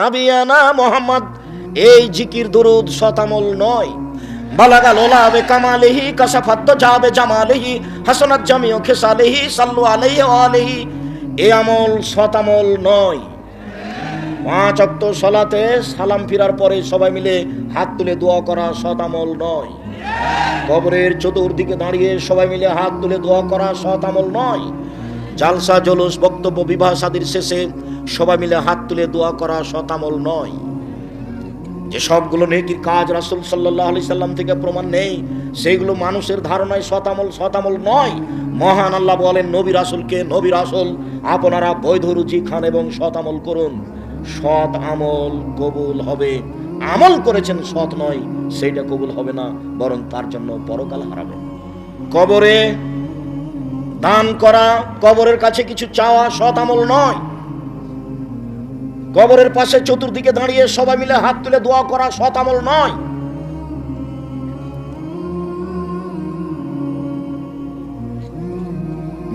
নাবিয়ানা মোহাম্মদ। এই জিকির দুরুদ শতামল নয়। বালাগা লোলা বে কামালেহি কাসাফাত যাবে জামালেহি, হাসনাত জামিও খেসালেহি, সাল্লু আলাইহি আলাইহি। এ আমল শতামল নয়। পাঁচ অক্ত সলাতে সালাম ফিরার পরে সবাই মিলে হাত তুলে দোয়া করা শতামল নয়। কবরের চতুর্দিকে দাঁড়িয়ে সবাই মিলে হাত তুলে দোয়া করা শতামল নয়। জালসা জলুস বক্তব্য বিবাহ সাদির শেষে সবাই মিলে হাত তুলে দোয়া করা শতামল নয়। যে সবগুলো নেকির কাজ রাসুল সাল্লাহ আলি সাল্লাম থেকে প্রমাণ নেই, সেইগুলো মানুষের ধারণায় শতামল শতামল নয়। মহান আল্লাহ বলেন, নবী রাসুলকে নবী রাসুল, আপনারা বৈধ রুচি খান এবং শতামল করুন। সৎ আমল কবুল হবে। আমল করেছেন সৎ নয়, সেইটা কবুল হবে না, বরং তার জন্য পরকাল হারাবে কবরে দান করা, কবরের কাছে কিছু চাওয়া সৎ আমল নয়। কবরের পাশে চতুর্দিকে দাঁড়িয়ে সবাই মিলে হাত তুলে দোয়া করা সৎ আমল নয়।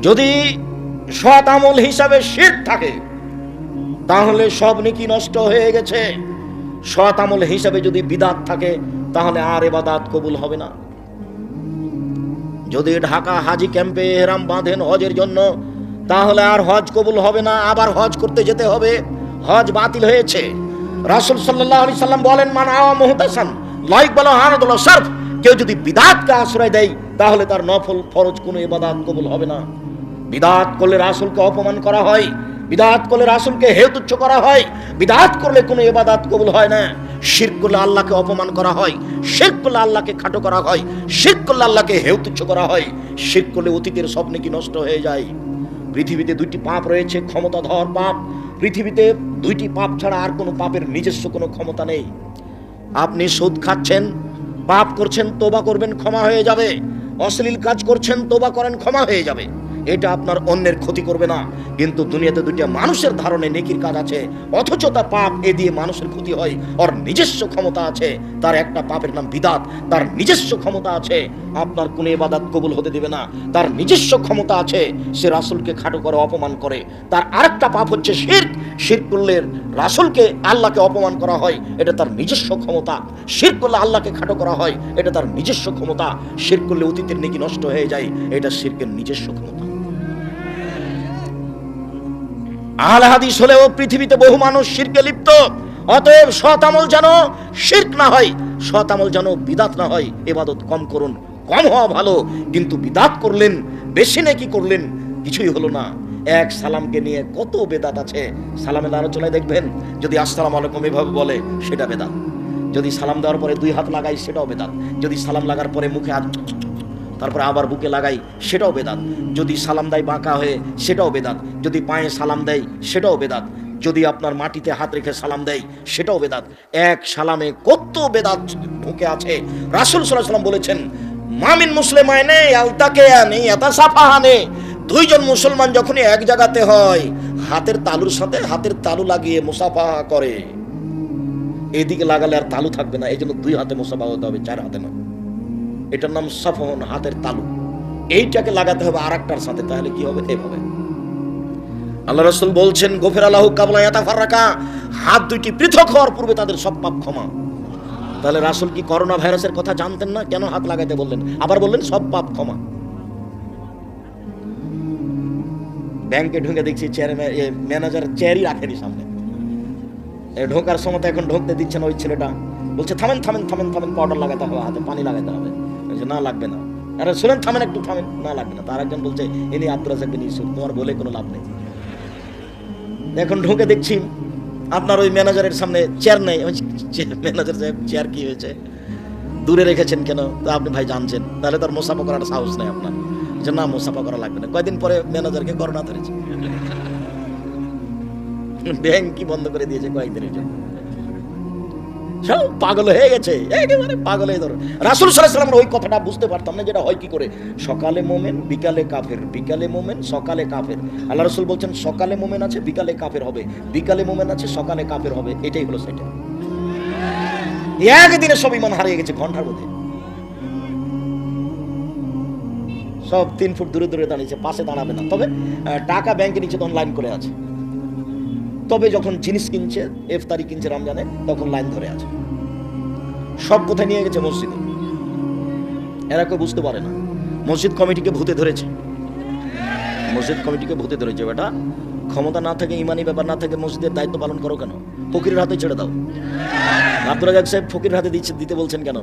যদি সৎ আমল হিসাবে শির থাকে, তাহলে সব নেকি নষ্ট হয়ে গেছে। সৎ আমল হিসাবে যদি বিদাত থাকে, তাহলে আর এবাদাত কবুল হবে না। যদি ঢাকা হাজি ক্যাম্পে হেরাম বাঁধেন হজের জন্য, তাহলে আর হজ কবুল হবে না, আবার হজ করতে যেতে হবে। হজ বাতিল হয়েছে। রাসুল সাল্লাহ আলি সাল্লাম বলেন, মান আওয়া মোহতাসান লাইক বলো হানাদুল্লাহ সার্ফ। কেউ যদি বিদাতকে আশ্রয় দেয়, তাহলে তার নফল, ফরজ কোনো ইবাদাত কবুল হবে না। বিদাত করলে রাসুলকে অপমান করা হয়, বিদাত করলে রাসুলকে হেতুচ্ছ করা হয়, বিদাত করলে কোনো ইবাদাত কবুল হয় না। শির করলে আল্লাহকে অপমান করা হয়, শির করলে আল্লাহকে খাটো করা হয়, শির করলে আল্লাহকে হেউতুচ্ছ করা হয়, শির করলে অতীতের সব নাকি নষ্ট হয়ে যায়? পৃথিবীতে দুইটি পাপ রয়েছে, ক্ষমতাধর পাপ। পৃথিবীতে দুইটি পাপ ছাড়া আর কোনো পাপের নিজস্ব কোনো ক্ষমতা নেই। আপনি সুদ খাচ্ছেন, পাপ করছেন, তোবা করবেন, ক্ষমা হয়ে যাবে। অশ্লীল কাজ করছেন, তোবা করেন, ক্ষমা হয়ে যাবে। এটা আপনার অন্যের ক্ষতি করবে না। কিন্তু দুনিয়াতে দুইটা মানুষের ধারণে নেকির কাজ আছে। অথচ তা পাপ এ দিয়ে মানুষের ক্ষতি হয়। ওর নিজস্ব ক্ষমতা আছে। তার একটা পাপের নাম বিদাত। তার নিজস্ব ক্ষমতা আছে। আপনার কোনো এবাদাত কবুল হতে দেবে না। তার নিজস্ব ক্ষমতা আছে। সে রাসুলকে খাটো করে অপমান করে। তার আরেকটা পাপ হচ্ছে শির্ক। শির করলে রাসুলকে আল্লাহকে অপমান করা হয়। এটা তার নিজস্ব ক্ষমতা। শির করলে আল্লাহকে খাটো করা হয়। এটা তার নিজস্ব ক্ষমতা। শির করলে অতীতের নেকি নষ্ট হয়ে যায়। এটা শিরকের নিজস্ব ক্ষমতা। আল হাদিস হলেও পৃথিবীতে বহু মানুষ শিরকে লিপ্ত। অতএব সৎ আমল যেন শির্ক না হয়, সৎ আমল যেন বিদাত না হয়। এবাদত কম করুন, কম হওয়া ভালো, কিন্তু বিদাত করলেন, বেশি নাকি করলেন, কিছুই হলো না। এক সালামকে নিয়ে কত বেদাত আছে, সালামের আলোচনায় দেখবেন, যদি আসসালাম আলাইকুম এভাবে বলে, সেটা বেদাত। যদি সালাম দেওয়ার পরে দুই হাত লাগাই, সেটাও বেদাত। যদি সালাম লাগার পরে মুখে হাত তারপরে আবার বুকে লাগাই, সেটাও বেদাত। যদি সালাম দেয় বাঁকা হয়ে, সেটাও বেদাত। যদি পায়ে সালাম দেয়, সেটাও বেদাত। যদি আপনার মাটিতে হাত রেখে সালাম দেয়, সেটাও বেদাত। এক সালামে কত বেদাত ঢুকে আছে। রাসুল সাল্লাম বলেছেন, মামিন মুসলিম আইনে আলতাকে আনে এতা সাফাহানে দুইজন মুসলমান যখনই এক জায়গাতে হয়, হাতের তালুর সাথে হাতের তালু লাগিয়ে মুসাফা করে। এদিকে লাগালে আর তালু থাকবে না। এই জন্য দুই হাতে মুসাফা হতে হবে, চার হাতে নয়। এটার নাম সফন হাতের তালু। এইটাকে লাগাতে হবে আর একটার সাথে, তাহলে কি হবে? এভাবে। আল্লাহ রসুল বলছেন, গোফের আল্লাহ কাবলা এতা ফারাকা হাত দুইটি পৃথক হওয়ার পূর্বে তাদের সব পাপ ক্ষমা। তাহলে রাসুল কি করোনা ভাইরাসের কথা জানতেন না? কেন হাত লাগাইতে বললেন? আবার বললেন, সব পাপ ক্ষমা। ব্যাংকে ঢুকে দেখছি ম্যানেজার চেয়ারই রাখেনি সামনে। ঢোকার সময় তো এখন ঢুকতে দিচ্ছে না ওই ছেলেটা। বলছে, থামেন থামেন থামেন থামেন পাউডার লাগাতে হবে, হাতে পানি লাগাতে হবে। বলছে, না লাগবে না। আরে শুনেন, থামেন একটু, থামেন। না লাগবে না। তার একজন বলছে, ইনি আব্দুল রাজাক বিন ইউসুফ। তোমার বলে কোনো লাভ নেই। এখন ঢুকে দেখছি আপনার ওই ম্যানেজারের সামনে চেয়ার নেই। ম্যানেজার সাহেব চেয়ার কি হয়েছে? দূরে রেখেছেন কেন? তা আপনি ভাই জানছেন। তাহলে তার মোসাফা করার সাহস নেই আপনার। যে না, মোসাফা করা লাগবে না। কয়দিন পরে ম্যানেজারকে করোনা ধরেছে। ব্যাংক কি বন্ধ করে দিয়েছে কয়েকদিনের জন্য। সব পাগল হয়ে গেছে। একেবারে পাগল হয়ে ধরো। রাসুল সাল্লাম ওই কথাটা বুঝতে পারতাম না যেটা হয় কি করে। সকালে মোমেন, বিকালে কাফের। বিকালে মোমেন, সকালে কাফের। আল্লাহ রসুল বলছেন, সকালে মোমেন আছে, বিকালে কাফের হবে। বিকালে মোমেন আছে, সকালে কাফের হবে। এটাই হলো সেটা একদিনে সব ইমান হারিয়ে গেছে ঘণ্টার মধ্যে। সব তিন ফুট দূরে দূরে দাঁড়িয়েছে, পাশে দাঁড়াবে না। তবে টাকা ব্যাংকে নিচে তখন লাইন করে আছে। তবে যখন জিনিস কিনছে, ইফতারি কিনছে রমজানে, তখন লাইন ধরে আছে। সব কোথায় নিয়ে গেছে মসজিদে? এরা কেউ বুঝতে পারে না। মসজিদ কমিটিকে ভূতে ধরেছে। মসজিদ কমিটিকে ভূতে ধরেছে, বেটা। ক্ষমতা না থাকে, ইমানি ব্যাপার না থাকে, মসজিদের দায়িত্ব পালন করো কেন? ফকিরের হাতে ছেড়ে দাও। আব্দুল রাজাক সাহেব ফকিরের হাতে দিচ্ছে, দিতে বলছেন কেন?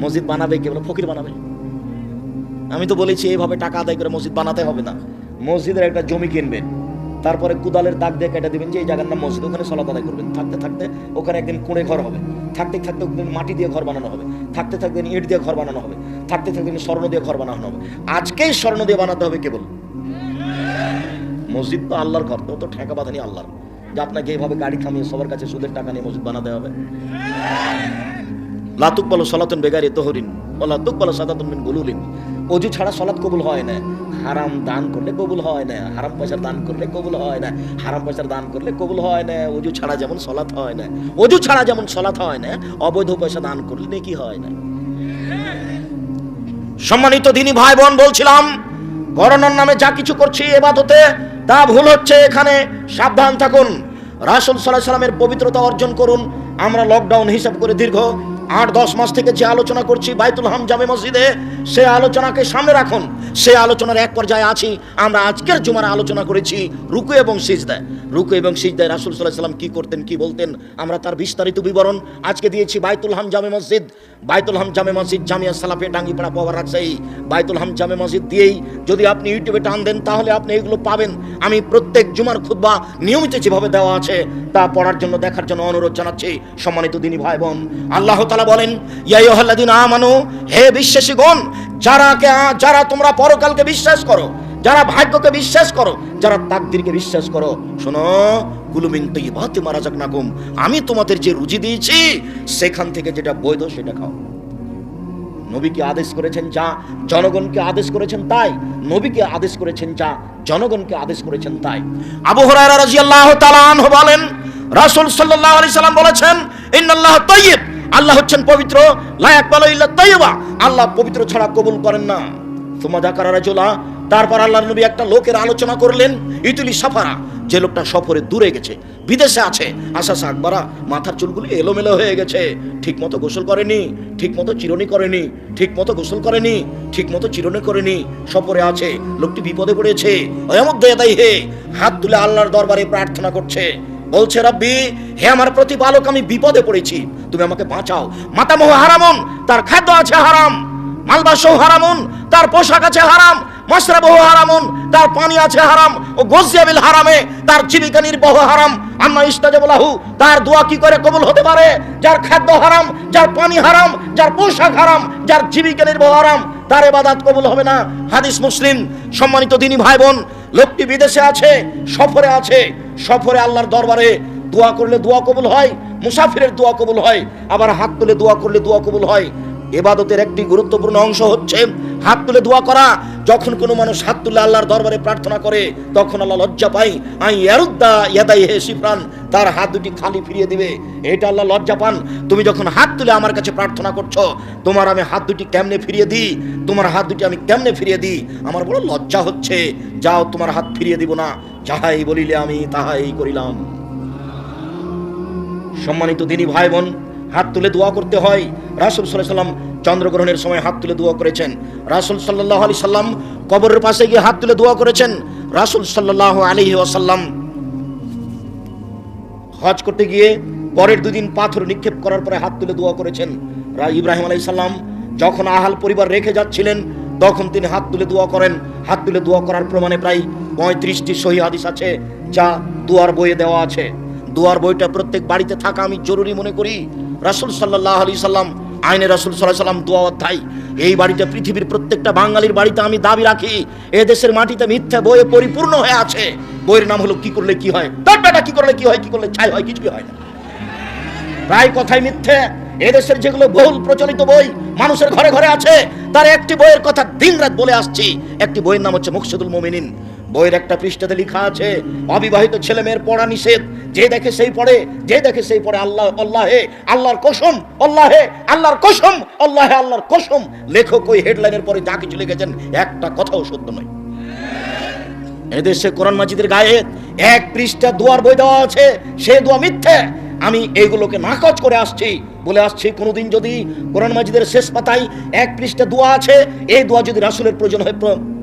মসজিদ বানাবে কে বলে? ফকির বানাবে। আমি তো বলেছি এইভাবে টাকা আদায় করে মসজিদ বানাতে হবে না। মসজিদের একটা জমি কিনবেন তারপরে কুদালের দাগ দিয়ে কেটে দিবেন যে এই জায়গার নাম মসজিদ, ওখানে সলাত আদায় করবেন। থাকতে থাকতে ওখানে একদিন কুঁড়ে ঘর হবে। থাকতে থাকতে একদিন মাটি দিয়ে ঘর বানানো হবে। থাকতে থাকতে ইট দিয়ে ঘর বানানো হবে। থাকতে থাকতে স্বর্ণ দিয়ে ঘর বানানো হবে। আজকেই স্বর্ণ দিয়ে বানাতে হবে কেবল। মসজিদ তো আল্লাহর ঘর, তো ঠেকা বাঁধানি আল্লাহর। যে আপনাকে এইভাবে গাড়ি থামিয়ে সবার কাছে সুদের টাকা নিয়ে মসজিদ বানাতে হবে। লাতুক বলো সলাতন বেগারি তোহরিন ও লাতুক বলো সাদাতুন মিন গুলুলিন। অজু ছাড়া সলাত কবুল হয় না। হারাম দান করলে কবুল হয় না, হারাম পয়সার দান করলে কবুল হয় না, হারাম পয়সার দান করলে কবুল হয় না, অজু ছাড়া যেমন সলাৎ হয় না, অজু ছাড়া যেমন সলাৎ হয় না, অবৈধ পয়সা দান করলে নেকি হয় না। সম্মানিত দিনী ভাই বোন বলছিলাম করোনার নামে যা কিছু করছি এবাদতে তা ভুল হচ্ছে এখানে, সাবধান থাকুন। রাসুল সাল্লাহ সাল্লামের পবিত্রতা অর্জন করুন, আমরা লকডাউন হিসাব করে দীর্ঘ আট দশ মাস থেকে যে আলোচনা করছি বাইতুল হাম জামে মসজিদে, সে আলোচনাকে সামনে রাখুন। সে আলোচনার এক পর্যায়ে আছি। আমরা আজকের জুমার আলোচনা করেছি রুকু এবং সিজদায় রুকু এবং সিজদায় রাসুল সাল্লাহ সাল্লাম কি করতেন, কি বলতেন, আমরা তার বিস্তারিত বিবরণ আজকে দিয়েছি বাইতুল হাম জামে মসজিদ। বাইতুল হাম জামে মসজিদ জামিয়া সালাফে ডাঙ্গিপাড়া পাওয়ার রাজশাহী। বাইতুল হাম জামে মসজিদ দিয়েই যদি আপনি ইউটিউবে টান দেন, তাহলে আপনি এগুলো পাবেন। আমি প্রত্যেক জুমার খুতবা নিয়মিত যেভাবে দেওয়া আছে, তা পড়ার জন্য, দেখার জন্য অনুরোধ জানাচ্ছি সম্মানিত দিনী ভাই বোন আল্লাহ তালা বলেন ইয়াইহাল্লাদিন আমানু, হে বিশ্বাসীগণ যারা যারা তোমরা পরকালকে বিশ্বাস করো, যারা ভাগ্যকে বিশ্বাস করো, যারা তাকদিরকে বিশ্বাস করো। শোনো কুলুমিন তৈবাতে মারা যাক নাকুম আমি তোমাদের যে রুজি দিয়েছি, সেখান থেকে যেটা বৈধ সেটা খাও। নবীকে আদেশ করেছেন যা, জনগণকে আদেশ করেছেন তাই। নবীকে আদেশ করেছেন যা, জনগণকে আদেশ করেছেন তাই। আবু হুরায়রা রাদিয়াল্লাহু তাআলা আনহু বলেন, রাসূল সাল্লাল্লাহু আলাইহি সাল্লাম বলেছেন, ইন্নাল্লাহ তাইয়্যিব আল্লাহ হচ্ছেন পবিত্র, লা ইয়াকবালু ইল্লা তাইয়্যিবা আল্লাহ পবিত্র ছাড়া কবুল করেন না। তোমা যাকারা রাজুলা? তারপর আল্লাহ নবী একটা লোকের আলোচনা করলেন, ইতুলি সাফারা, যে লোকটা সফরে দূরে গেছে, বিদেশে আছে। আশা আকবারা মাথার চুলগুলি এলোমেলো হয়ে গেছে। ঠিক মতো গোসল করেনি ঠিক মতো চিরনি করেনি ঠিক মতো গোসল করেনি ঠিক মতো চিরনি করেনি। সফরে আছে, লোকটি বিপদে পড়েছে। হে, হাত তুলে আল্লাহর দরবারে প্রার্থনা করছে। বলছে, রব্বি, হে আমার প্রতিপালক, আমি বিপদে পড়েছি। তুমি আমাকে বাঁচাও। মাতামহ হারামন, তার খাদ্য আছে হারাম। মালবাসও হারামুন, তার পোশাক আছে হারাম মাসরাবহ হারামুন, তার পানি আছে হারাম ও গোসিয়াবিল হারামে তার জীবিকা নির্বাহ হারাম। আম্মা ইস্তাজাবুলাহু তার দোয়া কি করে কবুল হতে পারে? যার খাদ্য হারাম, যার পানি হারাম, যার পোশাক হারাম, যার জীবিকা নির্বাহ হারাম, তার এবাদাত কবুল হবে না। হাদিস মুসলিম, সম্মানিত দিনী ভাই বোন লোকটি বিদেশে আছে, সফরে আছে, সফরে আল্লাহর দরবারে দোয়া করলে দোয়া কবুল হয়, মুসাফিরের দোয়া কবুল হয়, আবার হাত তুলে দোয়া করলে দোয়া কবুল হয়। এবাদতের একটি গুরুত্বপূর্ণ অংশ হচ্ছে হাত তুলে দোয়া করা। যখন কোনো মানুষ হাত তুলে আল্লাহর দরবারে প্রার্থনা করে, তখন আল্লাহ লজ্জা পাই আই ইয়ারুদ্দা ইয়াদাই হে শিফরান, তার হাত দুটি খালি ফিরিয়ে দিবে। এটা আল্লাহ লজ্জা পান। তুমি যখন হাত তুলে আমার কাছে প্রার্থনা করছ, তোমার আমি হাত দুটি কেমনে ফিরিয়ে দিই? তোমার হাত দুটি আমি কেমনে ফিরিয়ে দিই? আমার বড় লজ্জা হচ্ছে। যাও, তোমার হাত ফিরিয়ে দিব না। যাহাই বলিলে আমি, তাহাই করিলাম। সম্মানিত দিনী ভাই বোন হাত তুলে দোয়া করতে হয়। রাসুল সাল্লাহ সাল্লাম চন্দ্রগ্রহণের সময় হাত তুলে দোয়া করেছেন। রাসুল সাল্লাহ আলি সাল্লাম কবরের পাশে গিয়ে হাত তুলে দোয়া করেছেন। রাসুল সাল্লাহ আলী ওয়াসাল্লাম হজ করতে গিয়ে পরের দুদিন পাথর নিক্ষেপ করার পরে হাত তুলে দোয়া করেছেন। ইব্রাহিম আলাই সাল্লাম যখন আহাল পরিবার রেখে যাচ্ছিলেন, তখন তিনি হাত তুলে দোয়া করেন। হাত তুলে দোয়া করার প্রমাণে প্রায় পঁয়ত্রিশটি সহি হাদিস আছে, যা দুয়ার বইয়ে দেওয়া আছে। দুয়ার বইটা প্রত্যেক বাড়িতে থাকা আমি জরুরি মনে করি। রাসুল সাল্লাহ আলি সাল্লাম, আইনে রাসুল সাল্লাহ সাল্লাম দোয়া অধ্যায়, এই বাড়িতে পৃথিবীর প্রত্যেকটা বাঙালির বাড়িতে আমি দাবি রাখি এ দেশের মাটিতে মিথ্যা বইয়ে পরিপূর্ণ হয়ে আছে। বইয়ের নাম হলো কি করলে কি হয়? তার বেটা কি করলে কি হয়? কি করলে ছাই হয়? কিছুই হয় না। প্রায় কথাই মিথ্যে। এদেশের যেগুলো বহুল প্রচলিত বই মানুষের ঘরে ঘরে আছে, তার একটি বইয়ের কথা দিনরাত বলে আসছি। একটি বইয়ের নাম হচ্ছে মুকসুদুল মোমিনিন। বইয়ের একটা পৃষ্ঠাতে লেখা আছে, অবিবাহিত ছেলে মেয়ের পড়া নিষেধ। যে দেখে সেই পড়ে, যে দেখে সেই পড়ে আল্লাহ, আল্লাহে, আল্লাহর কসম, আল্লাহে, আল্লাহর কসম, আল্লাহে, আল্লাহর কসম। লেখক ওই হেডলাইনের পরে যা কিছু লিখেছেন, একটা কথাও সত্য নয়। এদেশে কোরআন মাজিদের গায়ে এক পৃষ্ঠা দুয়ার বই দেওয়া আছে, সে দোয়া মিথ্যে। আমি এইগুলোকে নাকচ করে আসছি। বলে আসছি, কোনোদিন যদি কোরআন মাজিদের শেষ পাতায় এক পৃষ্ঠা দোয়া আছে, এই দোয়া যদি রাসুলের প্রয়োজন হয়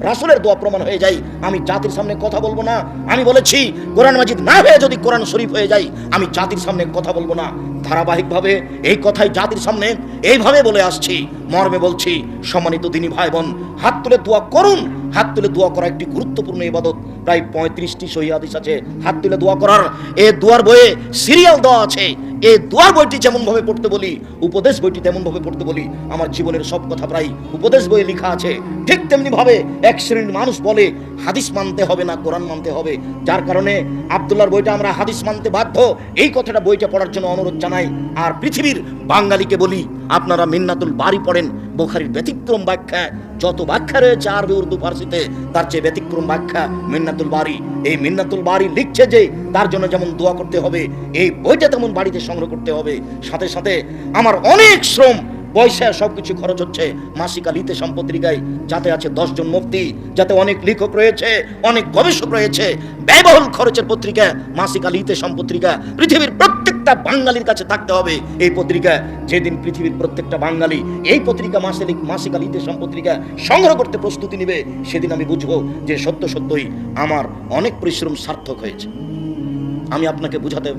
রাসুলের দোয়া প্রমাণ হয়ে যায়, আমি জাতির সামনে কথা বলব না। আমি বলেছি, কোরআন মাজিদ না হয়ে যদি কোরআন শরীফ হয়ে যায়, আমি জাতির সামনে কথা বলব না। ধারাবাহিকভাবে এই কথাই জাতির সামনে এইভাবে বলে আসছি। মর্মে বলছি, সম্মানিত দিনী ভাই বোন হাত তুলে দোয়া করুন। হাত তুলে দোয়া করা একটি গুরুত্বপূর্ণ ইবাদত। প্রায় পঁয়ত্রিশটি সহি হাদিস আছে, হাত তুলে দোয়া করার। এ দোয়ার বইয়ে সিরিয়াল দেওয়া আছে। এই দোয়ার বইটি যেমন ভাবে পড়তে বলি, উপদেশ বইটি তেমন ভাবে পড়তে বলি, আমার জীবনের সব কথা প্রায় উপদেশ বইয়ে লেখা আছে। ঠিক তেমনি ভাবে এক শ্রেণির মানুষ বলে, হাদিস মানতে হবে না, কোরআন মানতে হবে। যার কারণে আব্দুল্লাহর বইটা আমরা হাদিস মানতে বাধ্য। এই কথাটা বইটা পড়ার জন্য অনুরোধ জানাই। আর পৃথিবীর বাঙালিকে বলি, আপনারা মিন্নাতুল বাড়ি পড়েন, বোখারির ব্যতিক্রম ব্যাখ্যা যত ব্যাখ্যা রয়েছে আরবি, উর্দু, ফার্সিতে, তার চেয়ে ব্যতিক্রম ব্যাখ্যা মিন্নাতুল বাড়ি এই মিন্নাতুল বাড়ি লিখছে যে, তার জন্য যেমন দোয়া করতে হবে, এই বইটা তেমন বাড়িতে সংগ্রহ করতে হবে। সাথে সাথে আমার অনেক শ্রম পয়সা সবকিছু খরচ হচ্ছে। মাসিকা লিতে সম্পত্রিকায় যাতে আছে দশজন মুক্তি যাতে অনেক লেখক রয়েছে, অনেক গবেষক রয়েছে। ব্যয়বহুল খরচের পত্রিকা, মাসিকা লিতে সম্পত্রিকা পৃথিবীর প্রত্যেকটা বাঙালির কাছে থাকতে হবে। এই পত্রিকা, যেদিন পৃথিবীর প্রত্যেকটা বাঙালি এই পত্রিকা মাসিক মাসিকা লিতে সম্পত্রিকা সংগ্রহ করতে প্রস্তুতি নেবে, সেদিন আমি বুঝব যে সত্য সত্যই আমার অনেক পরিশ্রম সার্থক হয়েছে। আমি আপনাকে বুঝাতে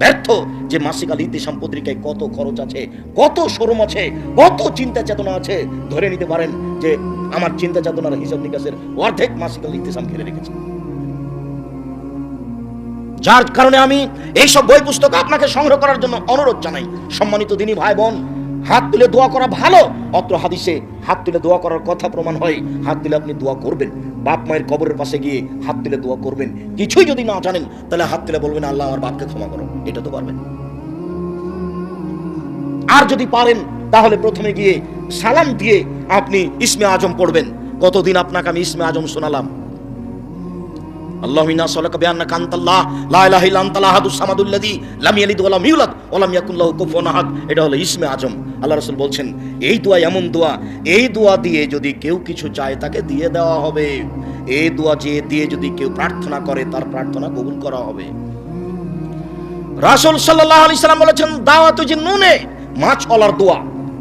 ব্যর্থ যে মাসিক আল ইতিসাম পত্রিকায় কত খরচ আছে, কত শোরুম আছে, কত চিন্তা চেতনা আছে। ধরে নিতে পারেন যে আমার চিন্তা চেতনার হিসাব নিকাশের অর্ধেক মাসিক আল ইতিসাম ঘিরে রেখেছি। যার কারণে আমি এইসব বই পুস্তক আপনাকে সংগ্রহ করার জন্য অনুরোধ জানাই। সম্মানিত দিনী ভাই বোন হাত তুলে দোয়া করা ভালো, অত্র হাদিসে হাত তুলে দোয়া করার কথা প্রমাণ হয়। হাত তুলে আপনি দোয়া করবেন। বাপ মায়ের কবরের পাশে গিয়ে হাত তুলে দোয়া করবেন। কিছুই যদি না জানেন, তাহলে হাত তুলে বলবেন, আল্লাহ, আমার বাপকে ক্ষমা করো। এটা তো পারবেন। আর যদি পারেন, তাহলে প্রথমে গিয়ে সালাম দিয়ে আপনি ইসমে আজম পড়বেন। কতদিন আপনাকে আমি ইসমে আজম শোনালাম? আল্লাহ ইন্না সালাকা বিআন্নাকা আনতাল্লাহ, লা ইলাহা ইল্লা আনতা আহাদুস সামাদুল্লাযী লাম ইয়ালিদ ওয়া লাম ইউলাদ ওয়া লাম ইয়াকুল লাহু কুফুয়ান আহাদ। এটা হলো ইসমে আজম। আল্লাহ রাসূল বলছেন, এই দোয়া এমন দোয়া, এই দোয়া দিয়ে যদি কেউ কিছু চায় তাকে দিয়ে দেওয়া হবে। এই দোয়া যে দিয়ে যদি কেউ প্রার্থনা করে, তার প্রার্থনা কবুল করা হবে। রাসূল সাল্লাল্লাহু আলাইহি সাল্লাম বলেছেন, দাওয়াতু জিন নুনে মাছ অলার দোয়া।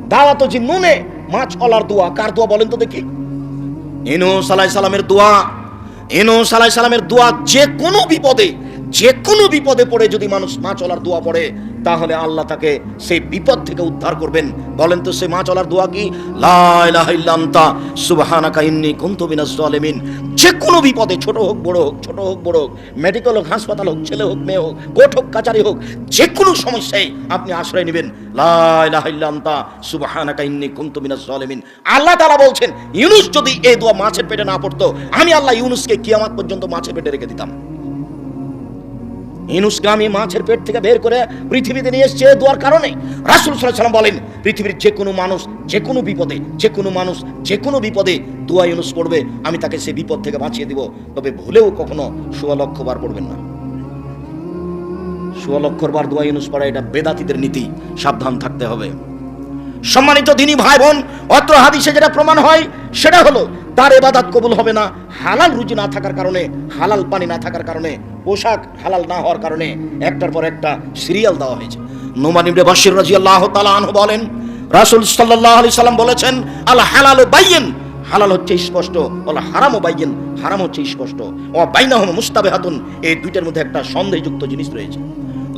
দাওয়াতু জিন নুনে মাছ অলার দোয়া। কার দোয়া বলেন তো দেখি। ইনুস আলাইহিস সালামের দোয়া। ইনুস আলাইহিস সালামের দোয়া যে কোনো বিপদে, যে কোনো বিপদে পড়ে যদি মানুষ মা চলার দোয়া পড়ে, তাহলে আল্লাহ তাকে সেই বিপদ থেকে উদ্ধার করবেন। বলেন তো সেই মা চলার দোয়া কি? লা ইলাহা ইল্লা আনতা, সুবহানাকা ইন্নী কুনতু মিনাজ জালিমিন যে কোনো বিপদে, ছোট হোক, বড় হোক, ছোট হোক, বড় হোক মেডিকেল হোক, হাসপাতাল হোক, ছেলে হোক, মেয়ে হোক, কোর্ট হোক, কাচারি হোক যে কোনো সমস্যায় আপনি আশ্রয় নেবেন। লা ইলাহা ইল্লা আনতা সুবহানাকা ইন্নী কুনতু মিনাজ জালিমিন আল্লাহ তারা বলছেন, ইউনুস যদি এই দোয়া মাছের পেটে না পড়তো, আমি আল্লাহ ইউনুসকে কিয়ামাত পর্যন্ত মাছের পেটে রেখে দিতাম। ইনুসকে মাছের পেট থেকে বের করে পৃথিবীতে নিয়ে এসছে দোয়ার কারণে। রাসুল সাল্লাম বলেন, পৃথিবীর যে কোনো মানুষ, যে কোনো বিপদে, যে কোনো মানুষ, যে কোনো বিপদে দোয়া ইউনুস পড়বে, আমি তাকে সে বিপদ থেকে বাঁচিয়ে দিব। তবে ভুলেও কখনো সোয়া লক্ষ বার পড়বেন না। সোয়া বার দোয়া ইনুস পড়া এটা বেদাতিদের নীতি, সাবধান থাকতে হবে। সম্মানিত দিনী ভাই বোন অত্র হাদিসে যেটা প্রমাণ হয়, সেটা হলো, তার এবাদাত কবুল হবে না, হালাল রুজি না থাকার কারণে, হালাল পানি না থাকার কারণে, পোশাক হালাল না হওয়ার কারণে, একটার পর একটা সিরিয়াল দেওয়া হয়েছে। নোমান ইবনে বাশির রাদিয়াল্লাহু তাআলা আনহু বলেন, রাসূল সাল্লাল্লাহু আলাইহি সাল্লাম বলেছেন, আল হালালু বাইয়িন, হালাল হচ্ছে স্পষ্ট ওলা হারামও বাইয়িন, হারাম হচ্ছে স্পষ্ট ও বাইনাহুম মুস্তাবিহাতুন, এই দুইটার মধ্যে একটা সন্দেহযুক্ত জিনিস রয়েছে।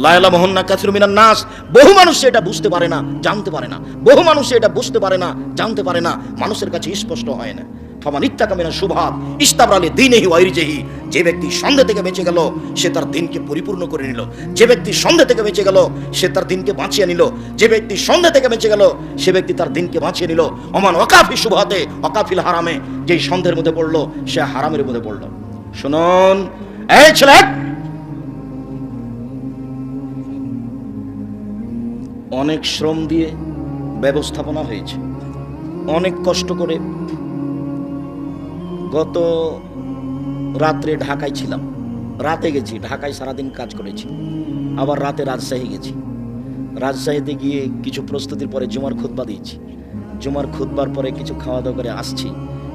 লায়লা মোহন্না কাসির মিনান নাস। বহু মানুষ এটা বুঝতে পারে না, জানতে পারে না। বহু মানুষ এটা বুঝতে পারে না, জানতে পারে না। মানুষের কাছে স্পষ্ট হয় না। ফমান ইত্তাকা মিনা সুভাব ইস্তাবরালে দিনেহি ওয়াইরিজেহি। যে ব্যক্তি সন্দেহ থেকে বেঁচে গেল, সে তার দিনকে পরিপূর্ণ করে নিল। যে ব্যক্তি সন্দেহ থেকে বেঁচে গেল, সে তার দিনকে বাঁচিয়ে নিল। যে ব্যক্তি সন্দেহ থেকে বেঁচে গেল, সে ব্যক্তি তার দিনকে বাঁচিয়ে নিল। অমান অকাফি শুভাতে অকাফিল হারামে। যেই সন্দেহের মধ্যে পড়ল, সে হারামের মধ্যে পড়ল। শুনুন, এই ছেলে অনেক শ্রম দিয়ে ব্যবস্থাপনা হয়েছে। অনেক কষ্ট করে গত রাত্রে ঢাকায় ছিলাম। রাতে গেছি, ঢাকায় সারাদিন কাজ করেছি। আবার রাতে রাজশাহী গেছি। রাজশাহীতে গিয়ে কিছু প্রস্তুতির পরে জুমার খুতবা দিয়েছি। জুমার খুতবার পরে কিছু খাওয়া দাওয়া করে আসছি।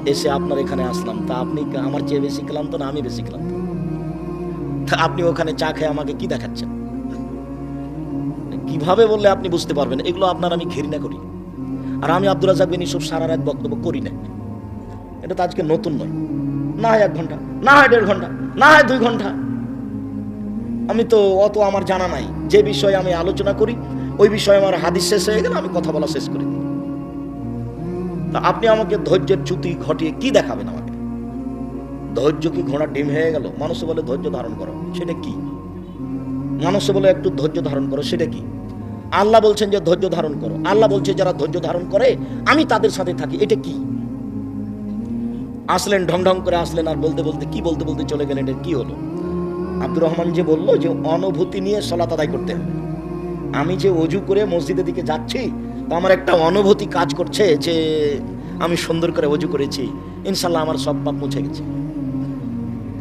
এসে আপনার এখানে আসলাম। তা আপনি আমার চেয়ে বেশি ক্লান্ত না আমি বেশি ক্লান্ত? তা আপনি ওখানে চা খেয়ে আমাকে কি দেখাচ্ছেন? কীভাবে বললে আপনি বুঝতে পারবেন? এগুলো আপনার আমি ঘৃণা করি। আর আমি আব্দুল রাজাক বিন সারা রাত বক্তব্য করি না। এটা তো আজকে নতুন নয়। না হয় এক ঘণ্টা, না হয় দেড় ঘণ্টা, না হয় দুই ঘণ্টা। আমি তো, অত আমার জানা নাই। যে বিষয়ে আমি আলোচনা করি, ওই বিষয়ে আমার হাদিস শেষ হয়ে গেলে আমি কথা বলা শেষ করি তা আপনি আমাকে ধৈর্যের চ্যুতি ঘটিয়ে কি দেখাবেন আমাকে? ধৈর্য কি ঘোড়া ডিম হয়ে গেল? মানুষ বলে ধৈর্য ধারণ করো। সেটা কি? মানুষ বলে একটু ধৈর্য ধারণ করো, সেটা কি? আল্লাহ বলছেন যে ধৈর্য ধারণ করো। আল্লাহ বলছে, যারা ধৈর্য ধারণ করে, আমি তাদের সাথে থাকি। এটা কি? আসলেন ঢং ঢং করে আসলেন আর বলতে বলতে, কি বলতে বলতে চলে গেলেন, এটা কি হলো? আব্দুর রহমান যে বলল যে অনুভূতি নিয়ে সলাত আদায় করতে হবে। আমি যে অজু করে মসজিদের দিকে যাচ্ছি, তো আমার একটা অনুভূতি কাজ করছে যে আমি সুন্দর করে অজু করেছি। ইনশাল্লাহ আমার সব পাপ মুছে গেছে।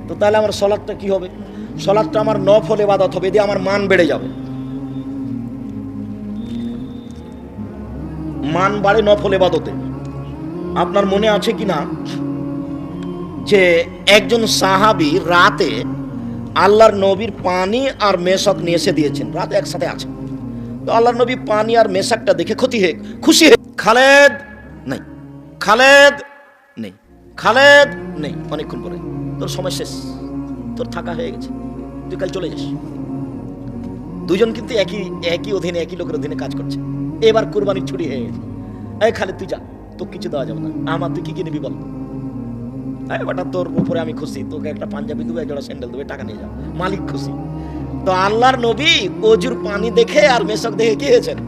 তো তাহলে আমার সলাদটা কি হবে? সলাদটা আমার নফল এবাদত হবে দিয়ে আমার মান বেড়ে যাবে। মান বাড়ে নফল এবাদতে। আপনার মনে আছে কি না? যে একজন সাহাবি রাতে আল্লাহর নবীর পানি আর মেশক নিয়ে এসে দিয়েছেন। রাতে একসাথে আছে। তো আল্লাহর নবী পানি আর মেশাকটা দেখে ক্ষতি হয়ে খুশি হয়ে খালেদ নেই। খালেদ নেই। খালেদ নেই। অনেকক্ষণ পরে। তোর সময় শেষ। তোর থাকা হয়ে গেছে। তুই কাল চলে যাস। দুজন কিন্তু একই একই অধীনে, একই লোকের অধীনে কাজ করছে। এবার কোরবানির ছুটি হয়ে গেছে। এই খালেদ, তুই যা, তোকে কিছু দেওয়া যাবে না। আমার তুই কি কি নিবি বল? তোর উপরে আমি খুশি। তোকে একটা পাঞ্জাবি দেবো, এক জোড়া স্যান্ডেল দেবে টাকা নিয়ে যাও মালিক খুশি। তো আল্লাহর নবী অজুর পানি দেখে আর মেশক দেখে কি হয়েছেন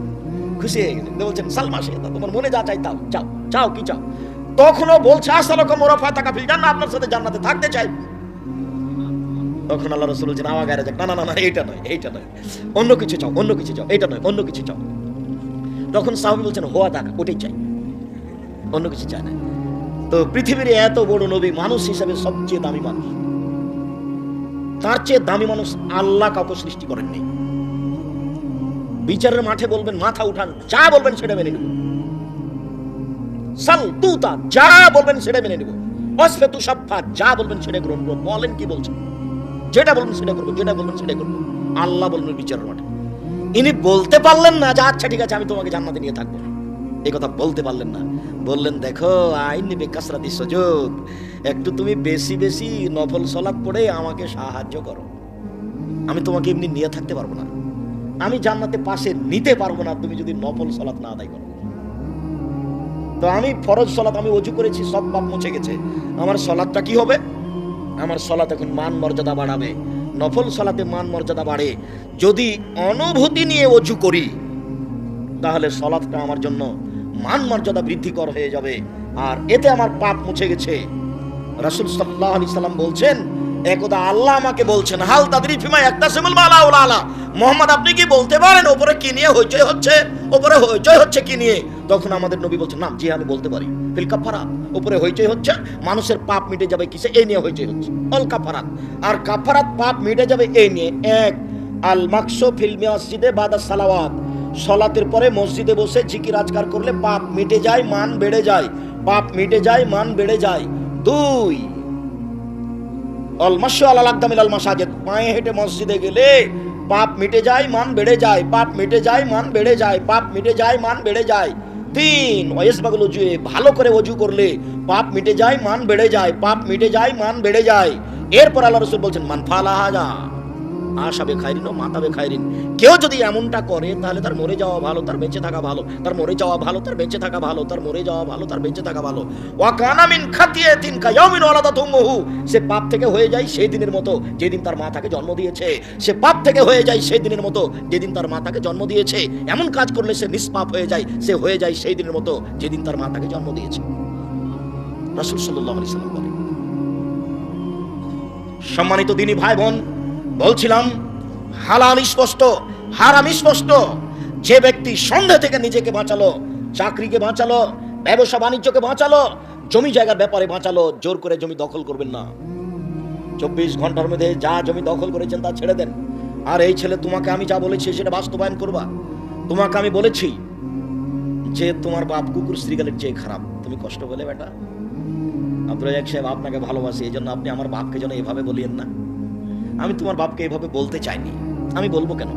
খুশি হয়ে গেছেন বলছেন, সালমা সে তোমার মনে যা চাই তাও চাও চাও কি চাও? তখনও বলছে, আসসালাম ওরফা টাকা ফিল জান্না আপনার সাথে জান্নাতে থাকতে চাই। তখন আল্লাহ রসুল বলছেন, আওয়া গায়ে যাক। না না না এইটা নয় এইটা নয়। অন্য কিছু চাও, অন্য কিছু চাও এটা নয়, অন্য কিছু চাও। তখন সাহাবি বলছেন, হোয়া টাকা ওটাই চাই। অন্য কিছু চায় না। তো পৃথিবীর এত বড় নবী, মানুষ হিসাবে সবচেয়ে দামি মানুষ। তার চেয়ে দামি মানুষ আল্লাহ কাউকে সৃষ্টি করেননি। বিচারের মাঠে বলবেন, মাথা উঠান, যা বলবেন সেটা মেনে নেব। সাল তুতা যা বলবেন সেটা মেনে নেব। অসফে তু সাফা যা বলবেন সেটা গ্রহণ করব। বলেন কি বলছেন? যেটা বলবেন সেটা করব যেটা বলবেন সেটা করব আল্লাহ বলবেন বিচারের মাঠে। ইনি বলতে পারলেন না যে আচ্ছা ঠিক আছে, আমি তোমাকে জান্নাতে নিয়ে থাকব। এই কথা বলতে পারলেন না। বললেন, দেখো, আইন নিবে কাসরাতি সুযোগ একটু তুমি বেশি বেশি নফল সলাপ পড়ে আমাকে সাহায্য করো। আমি তোমাকে এমনি নিয়ে থাকতে পারব না। আমি জান্নাতে পাশে নিতে পারব না, তুমি যদি নফল সলাপ না আদায় করো। তো আমি ফরজ সলাত আমি অজু করেছি, সব পাপ মুছে গেছে। আমার সলাদটা কি হবে? আমার সলাত এখন মান মর্যাদা বাড়াবে। নফল সলাতে মান মর্যাদা বাড়ে। যদি অনুভূতি নিয়ে অজু করি, তাহলে সলাদটা আমার জন্য মান মর্যাদা বৃদ্ধিকর হয়ে যাবে। আর এতে আমার পাপ মুছে গেছে। রাসুল সাল্লাহ আলি সাল্লাম বলছেন একদা আল্লাহ আমাকে বলছেন, হাল তাদরি ফিমা একটা সেমুল মালা উলালা। মোহাম্মদ, আপনি কি বলতে পারেন ওপরে কি নিয়ে হইচই হচ্ছে? ওপরে হইচই হচ্ছে কি নিয়ে? তখন আমাদের নবী বলছেন না জি আমি বলতে পারি। ফিল কাফারা ওপরে হইচই হচ্ছে, মানুষের পাপ মিটে যাবে কিসে? এই নিয়ে হইচই হচ্ছে। অল কাফারাত। আর কাফারাত পাপ মিটে যাবে এই নিয়ে। এক, আল মাকসো ফিল মসজিদে বাদা সালাওয়াত। সলাতের পরে মসজিদে বসে জিকির আজকার করলে পাপ মিটে যায়, মান বেড়ে যায়। পাপ মিটে যায়, মান বেড়ে যায়। দুই অলমাস্য আলাল আকদামিল আল মাসাজেদ। পায়ে হেঁটে মসজিদে গেলে পাপ মিটে যায়, মান বেড়ে যায়, পাপ মিটে যায়, মান বেড়ে যায়, পাপ মিটে যায়, মান বেড়ে যায়। তিন ওয়েসবাগুলো জুয়ে ভালো করে অজু করলে পাপ মিটে যায়, মান বেড়ে যায়, পাপ মিটে যায়, মান বেড়ে যায়। এরপর আল্লাহ রসুল বলছেন, মান ফালা হাজা। আশাবে খাইরিন ও মাতাবে খাইরিন। কেউ যদি এমনটা করে, তাহলে তার মরে যাওয়া ভালো, তার বেঁচে থাকা ভালো, তার মরে যাওয়া ভালো, তার বেঁচে থাকা ভালো, তার মরে যাওয়া ভালো, তার বেঁচে থাকা ভালো। ওয়াকানামিন খাতিয়ে তিন কায়ামিন আলাদা তুমহু। সে পাপ থেকে হয়ে যায় সেই দিনের মতো যেদিন তার মা তাকে জন্ম দিয়েছে। সে পাপ থেকে হয়ে যায় সেই দিনের মতো যেদিন তার মা তাকে জন্ম দিয়েছে। এমন কাজ করলে সে নিষ্পাপ হয়ে যায়, সে হয়ে যায় সেই দিনের মতো যেদিন তার মা তাকে জন্ম দিয়েছে। রাসূল সাল্লাল্লাহু আলাইহি সাল্লাম বলেন, সম্মানিত দিনী ভাই বোন বলছিলাম হালাল স্পষ্ট, হারাম স্পষ্ট। যে ব্যক্তি সন্দেহ থেকে নিজেকে বাঁচালো, চাকরিকে বাঁচালো, ব্যবসা বাণিজ্যকে বাঁচালো, জমি জায়গার ব্যাপারে বাঁচালো, জোর করে জমি দখল করবেন না। চব্বিশ ঘণ্টার মধ্যে যা জমি দখল করেছেন তা ছেড়ে দেন। আর এই ছেলে তোমাকে আমি যা বলেছি, সেটা বাস্তবায়ন করবা। তোমাকে আমি বলেছি যে, তোমার বাপ কুকুর শ্রীগালের চেয়ে খারাপ। তুমি কষ্ট বলে বেটা। আব্দুল সাহেব, আপনাকে ভালোবাসি এই জন্য আপনি আমার বাপকে যেন এভাবে বলিয়েন না। আমি তোমার বাপকে এভাবে বলতে চাইনি। আমি বলব কেন?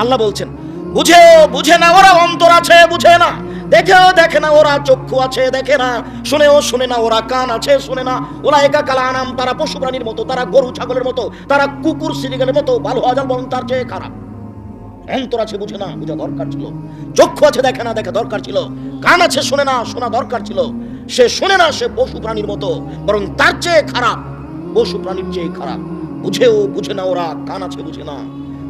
আল্লাহ বলছেন বুঝেও বুঝে না, ওরা অন্তর আছে, বুঝে না। দেখেও দেখে না, ওরা চক্ষু আছে, দেখে না। শুনেও শুনে না, ওরা কান আছে, শুনে না। ওরা একা কালা আনাম, তারা পশু প্রাণীর মতো, তারা গরু ছাগলের মতো, তারা কুকুর সিরিগের মতো, ভালো হাজার বরং তার চেয়ে খারাপ। অন্তর আছে, বুঝে না, বুঝা দরকার ছিল। চক্ষু আছে, দেখে না, দেখা দরকার ছিল। কান আছে, শুনে না, শোনা দরকার ছিল। সে শুনে না, সে পশু প্রাণীর মতো, বরং তার চেয়ে খারাপ, পশু প্রাণীর চেয়ে খারাপ। বুঝেও বুঝে না ওরা, কান আছে বুঝে না।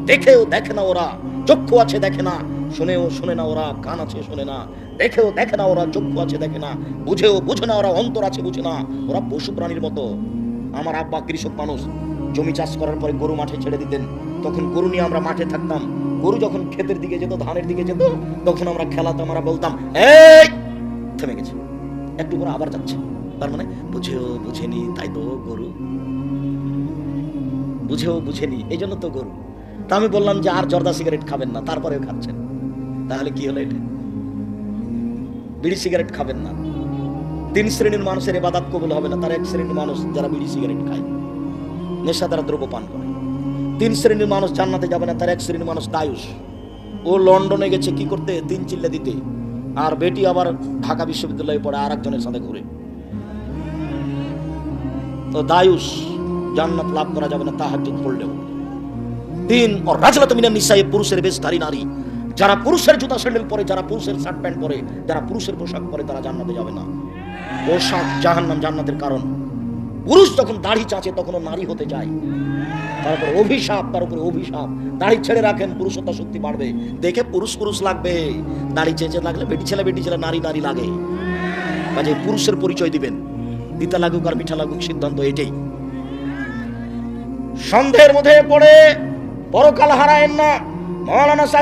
দেখেও দেখে না ওরা, চক্ষু আছে দেখে না। শুনেও শুনে না ওরা, কান আছে শুনে না। দেখেও দেখে না ওরা, চক্ষু আছে দেখে না। বুঝেও বুঝে না ওরা, অন্তর আছে বুঝে না। ওরা পশু প্রাণীর মতো। আমার আব্বা কৃষক মানুষ, জমি চাষ করার পরে গরু মাঠে ছেড়ে দিতেন। তখন গরু নিয়ে আমরা মাঠে থাকতাম। গরু যখন ক্ষেতের দিকে যেত, ধানের দিকে যেত, তখন আমরা খেলাতাম, আমরা বলতাম, এই, থেমে গেছে। একটু করে আবার যাচ্ছে। তার মানে বুঝেও বুঝেনি, তাই তো গরু। বুঝেও বুঝেনি এই জন্য তো গরু। তা আমি বললাম যে, আর জর্দা সিগারেট খাবেন না, তারপরেও খাচ্ছেন। তাহলে কি হলো এটা? বিড়ি সিগারেট খাবেন না। তিন শ্রেণির মানুষের এবাদাত কবুল হবে না, তার এক শ্রেণির মানুষ যারা বিড়ি সিগারেট খায়, নেশা দ্বারা দ্রব্য পান করে। তিন শ্রেণির মানুষ জান্নাতে যাবে না, তার এক শ্রেণির মানুষ দায়ুষ ও লন্ডনে গেছে কি করতে? তিন চিল্লা দিতে। আর বেটি আবার ঢাকা বিশ্ববিদ্যালয়ে পড়ে আর একজনের সাথে ঘুরে। তো দায়ুষ জান্নাত লাভ করা যাবে না, তাহাজ্জুদ পড়লেও। তিন ও রাজলাত মিনান নিসায়ে পুরুষের বেশধারী নারী। যারা পুরুষের জুতা স্যান্ডেল পরে, যারা পুরুষের শার্ট প্যান্ট পরে, যারা পুরুষের পোশাক পরে, তারা জান্নাতে যাবে না। পোশাক জাহান্নাম জান্নাতের কারণ। পুরুষ যখন দাড়ি চাচে তখন নারী হতে যায় তারপর অভিশাপ, তার উপরে অভিশাপ। দাড়ি ছেড়ে রাখেন, পুরুষত্ব শক্তি বাড়বে। দেখে পুরুষ পুরুষ লাগবে। দাড়ি চেঁচে লাগলে বেটি ছেলে বেটি ছেলে, নারী নারী লাগে। কাজে পুরুষের পরিচয় দিবেন। দিতা লাগুক আর মিঠা লাগুক, সিদ্ধান্ত এটাই। সন্দেহের মধ্যে পড়ে পরকাল হারায়েন না। মৌলানা সাহেব